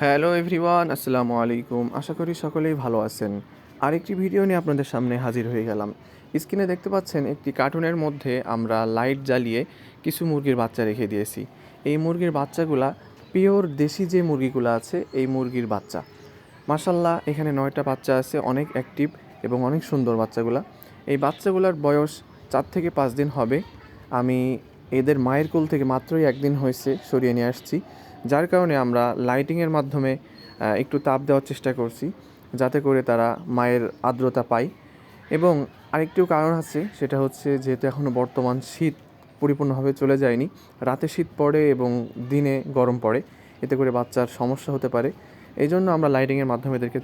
Hello everyone, আসসালামু আলাইকুম। আশা করি সকলেই ভালো আছেন। আরেকটি ভিডিও নিয়ে আপনাদের সামনে হাজির হয়ে গেলাম। স্ক্রিনে দেখতে পাচ্ছেন একটি কার্টুনের মধ্যে আমরা লাইট জ্বালিয়ে কিছু মুরগির বাচ্চা রেখে দিয়েছি। এই মুরগির বাচ্চাগুলা পিওর দেশি যে মুরগিগুলো আছে, এই মুরগির বাচ্চা। মাসাল্লাহ এখানে নয়টা বাচ্চা আছে, অনেক অ্যাক্টিভ এবং অনেক সুন্দর বাচ্চাগুলা। এই বাচ্চাগুলোর বয়স চার থেকে পাঁচ দিন হবে। আমি এদের মায়ের কোল থেকে মাত্রই একদিন হয়েছে সরিয়ে নিয়ে আসছি। যার কারণে আমরা লাইটিংয়ের মাধ্যমে একটু তাপ দেওয়ার চেষ্টা করছি, যাতে করে তারা মায়ের আর্দ্রতা পায়। এবং আরেকটিও কারণ আছে, সেটা হচ্ছে যেহেতু এখনও বর্তমান শীত পরিপূর্ণভাবে চলে যায়নি, রাতে শীত পড়ে এবং দিনে গরম পড়ে, এতে করে বাচ্চার সমস্যা হতে পারে। এই জন্য আমরা লাইটিংয়ের মাধ্যমে এদেরকে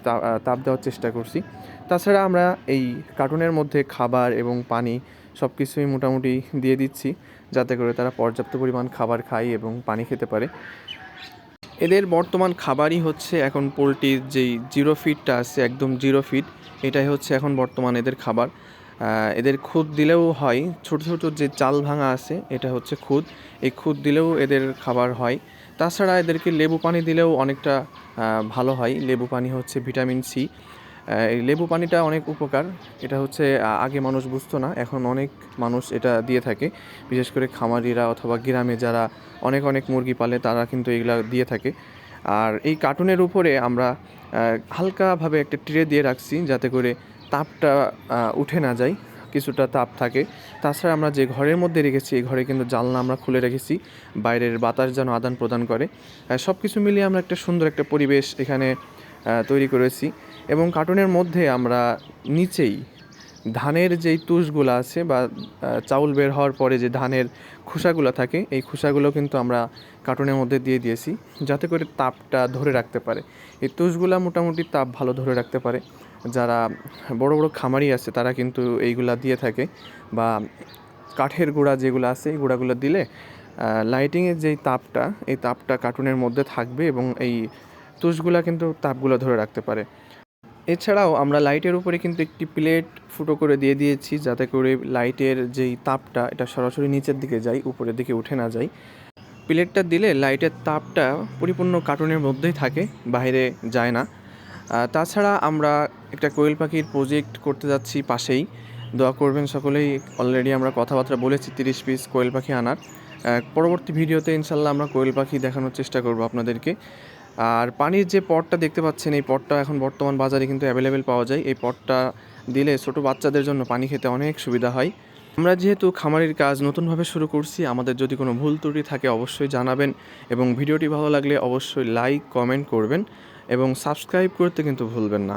তাপ দেওয়ার চেষ্টা করছি। তাছাড়া আমরা এই কার্টুনের মধ্যে খাবার এবং পানি সব কিছুই মোটামুটি দিয়ে দিচ্ছি, যাতে করে তারা পর্যাপ্ত পরিমাণ খাবার খায় এবং পানি খেতে পারে। এদের বর্তমান খাবারই হচ্ছে এখন পোলট্রির যেই জিরো ফিটটা আছে, একদম জিরো ফিট এটাই হচ্ছে এখন বর্তমান এদের খাবার। এদের খুদ দিলেও হয়, ছোট ছোট যে চাল ভাঙা আছে, এটা হচ্ছে খুদ। এই খুদ দিলেও এদের খাবার হয়। তাছাড়া এদেরকে লেবু পানি দিলেও অনেকটা ভালো হয়। লেবু পানি হচ্ছে ভিটামিন সি। এই লেবু পানিটা অনেক উপকার। এটা হচ্ছে আগে মানুষ বুঝতো না, এখন অনেক মানুষ এটা দিয়ে থাকে। বিশেষ করে খামারিরা অথবা গ্রামে যারা অনেক অনেক মুরগি পালে, তারা কিন্তু এগুলা দিয়ে থাকে। আর এই কার্টুনের উপরে আমরা হালকাভাবে একটা ট্রে দিয়ে রাখছি যাতে করে তাপটা উঠে না যায়, কিছুটা তাপ থাকে। তাছাড়া আমরা যে ঘরের মধ্যে রেখেছি, এই ঘরে কিন্তু জানলা আমরা খুলে রেখেছি। বাইরের বাতাস যেন আদান প্রদান করে। সব কিছু মিলিয়ে আমরা একটা সুন্দর একটা পরিবেশ এখানে তৈরি করেছি। এবং কার্টুনের মধ্যে আমরা নিচেই ধানের যেই তুষগুলো আছে বা চাউল বের হওয়ার পরে যে ধানের খোসাগুলো থাকে, এই খোসাগুলো কিন্তু আমরা কার্টুনের মধ্যে দিয়ে দিয়েছি যাতে করে তাপটা ধরে রাখতে পারে। এই তুষগুলো মোটামুটি তাপ ভালো ধরে রাখতে পারে। যারা বড় বড় খামারি আছে, তারা কিন্তু এইগুলা দিয়ে থাকে বা কাঠের গুঁড়া যেগুলো আছে, এই গুঁড়াগুলো দিলে লাইটিংয়ের যেই তাপটা, এই তাপটা কার্টুনের মধ্যে থাকবে এবং এই তুষগুলা কিন্তু তাপগুলো ধরে রাখতে পারে। এছাড়াও আমরা লাইটের উপরে কিন্তু একটি প্লেট ফুটো করে দিয়ে দিয়েছি, যাতে করে লাইটের যেই তাপটা, এটা সরাসরি নিচের দিকে যায়, উপরের দিকে উঠে না যায়। প্লেটটা দিলে লাইটের তাপটা পরিপূর্ণ কার্টুনের মধ্যেই থাকে, বাইরে যায় না। তাছাড়া আমরা একটা কোয়েল পাখির প্রজেক্ট করতে যাচ্ছি পাশেই। দোয়া করবেন সকলেই অলরেডি আমরা কথাবার্তা বলেছি তিরিশ পিস কোয়েল পাখি আনার। পরবর্তী ভিডিওতে ইনশাল্লাহ আমরা কোয়েল পাখি দেখানোর চেষ্টা করব আপনাদেরকে। আর পানির যে পটটা দেখতে পাচ্ছেন, এই পটটা এখন বর্তমান বাজারে কিন্তু অ্যাভেলেবেল পাওয়া যায়। এই পটটা দিলে ছোট বাচ্চাদের জন্য পানি খেতে অনেক সুবিধা হয়। আমরা যেহেতু খামারের কাজ নতুনভাবে শুরু করছি, আমাদের যদি কোনো ভুল ত্রুটি থাকে অবশ্যই জানাবেন এবং ভিডিওটি ভালো লাগলে অবশ্যই লাইক কমেন্ট করবেন এবং সাবস্ক্রাইব করতে কিন্তু ভুলবেন না।